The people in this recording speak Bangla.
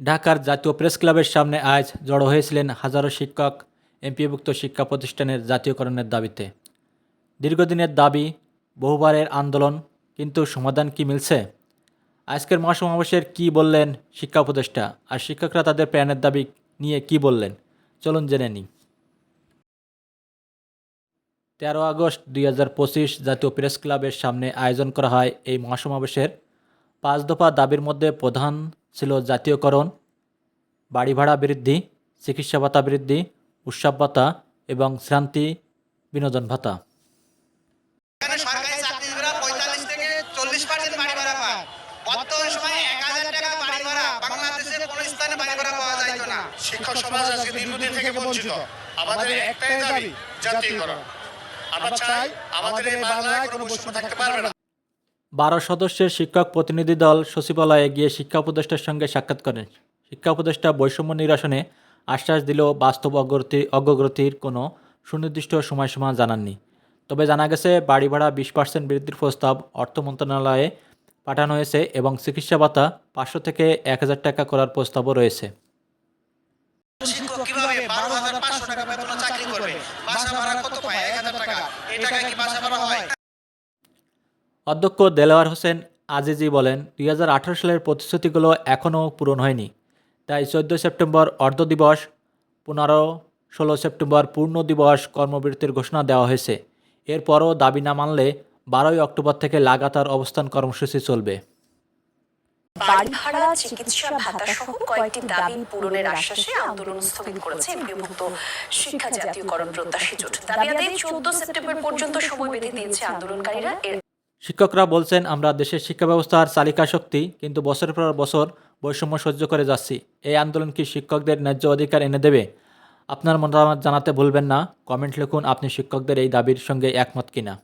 ঢাকার জাতীয় প্রেস ক্লাবের সামনে আজ জড়ো হয়েছিলেন হাজারো শিক্ষক, এমপিভুক্ত শিক্ষা প্রতিষ্ঠানের জাতীয়করণের দাবিতে। দীর্ঘদিনের দাবি, বহুবারের আন্দোলন, কিন্তু সমাধান কি মিলছে? আজকের মহাসমাবেশের কি বললেন শিক্ষা উপদেষ্টা? আর শিক্ষকরা তাদের প্রাণের দাবি নিয়ে কি বললেন? চলুন জেনে নিই। তেরো আগস্ট দুই হাজার পঁচিশ জাতীয় প্রেস ক্লাবের সামনে আয়োজন করা হয় এই মহাসমাবেশের। পাঁচ দফা দাবির মধ্যে প্রধান ছিল জাতীয়করণ বাড়ি ভাড়া বৃদ্ধি, চিকিৎসা ভাতা বৃদ্ধি, উৎসব ভাতা এবং শ্রান্তি বিনোদন ভাতা। আমরা চাই আমাদের এই বাংলায় কোনো থাকতে পারবে না। বারো সদস্যের শিক্ষক প্রতিনিধি দল সচিবালয়ে গিয়ে শিক্ষা উপদেষ্টার সঙ্গে সাক্ষাৎ করেন। শিক্ষা উপদেষ্টা বৈষম্য নিরসনে আশ্বাস দিলেও বাস্তব অগ্রগতি অগ্রগতির কোনো সুনির্দিষ্ট সময়সীমা জানাননি। তবে জানা গেছে বাড়ি ভাড়া বিশ পার্সেন্ট বৃদ্ধির প্রস্তাব অর্থ মন্ত্রণালয়ে পাঠানো হয়েছে এবং চিকিৎসা ভাতা পাঁচশো থেকে এক হাজার টাকা করার প্রস্তাবও রয়েছে। টাকা চাকরি করবে? বাসা ভাড়া কত পায়? এক হাজার টাকা। কি বাসা ভাড়া হয়? অধ্যক্ষ দেলোয়ার হোসেন আজিজি বলেন, দুই হাজার আঠারো সালের প্রতিশ্রুতিগুলো এখনও পূরণ হয়নি। তাই চোদ্দ সেপ্টেম্বর অর্ধ দিবস, পনেরো ষোলো সেপ্টেম্বর পূর্ণ দিবস কর্মবিরতির ঘোষণা দেওয়া হয়েছে। এরপরও দাবি না মানলে বারোই অক্টোবর থেকে লাগাতার অবস্থান কর্মসূচি চলবে। চিকিৎসা ভাতা আন্দোলনকারীরা। এর শিক্ষকরা বলছেন, আমরা দেশের শিক্ষা ব্যবস্থার চালিকা শক্তি, কিন্তু বছরের পর বছর বৈষম্য সহ্য করে যাচ্ছি। এই আন্দোলন কি শিক্ষকদের ন্যায্য অধিকার এনে দেবে? আপনার মতামত জানাতে ভুলবেন না। কমেন্ট লিখুন, আপনি শিক্ষকদের এই দাবির সঙ্গে একমত কিনা?